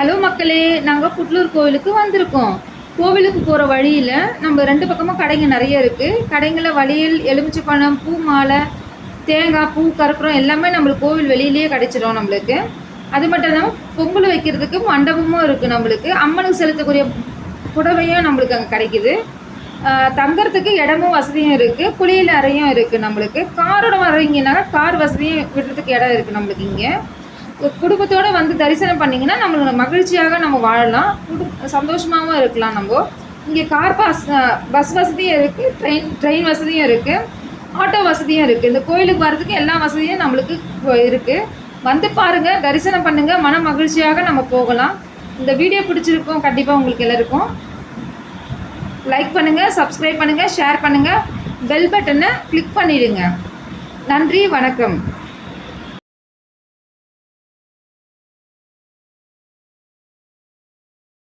Hello மக்களே நாங்கள் புட்லூர் கோவிலுக்கு வந்திருக்கோம். கோவிலுக்கு போகிற வழியில் நம்ம ரெண்டு பக்கமும் கடைங்க நிறைய இருக்குது கடைங்களில் வழியில் எலுமிச்சை பழம் பூ மாலை தேங்காய் பூ கற்பூரம் எல்லாமே நம்மளுக்கு கோவில் வெளியிலேயே கிடைச்சிடும் நம்மளுக்கு. அது மட்டும் இல்லாமல் பொங்கல் வைக்கிறதுக்கு மண்டபமும் இருக்குது நம்மளுக்கு. அம்மனுக்கு செலுத்தக்கூடிய புடவையும் நம்மளுக்கு அங்கே கிடைக்குது. ஆஹ் தங்கறதுக்கு இடமும் வசதியும் இருக்குது குளியல் அறையும் இருக்குது நம்மளுக்கு. காரோட வரீங்கன்னா கார் வசதியும் விடுறதுக்கு இடம் இருக்குது நம்மளுக்கு இங்கே. குடும்பத்தோடு வந்து தரிசனம் பண்ணிங்கன்னா நம்மளோட மகிழ்ச்சியாக நம்ம வாழலாம். சந்தோஷமாகவும் இருக்கலாம் நம்ம. இங்கே கார் பாஸ் பஸ் வசதியும் இருக்குது ட்ரெயின் ட்ரெயின் வசதியும் இருக்குது ஆட்டோ வசதியும் இருக்குது இந்த கோயிலுக்கு வர்றதுக்கு எல்லா வசதியும் நம்மளுக்கு இருக்குது வந்து பாருங்கள் தரிசனம் பண்ணுங்கள் மன மகிழ்ச்சியாக நம்ம போகலாம். இந்த வீடியோ பிடிச்சிருக்கோம் கண்டிப்பாக உங்களுக்கு எல்லாருக்கும். லைக் பண்ணுங்கள் சப்ஸ்கிரைப் பண்ணுங்கள் ஷேர் பண்ணுங்கள் பெல் பட்டனை கிளிக் பண்ணிவிடுங்க நன்றி வணக்கம்.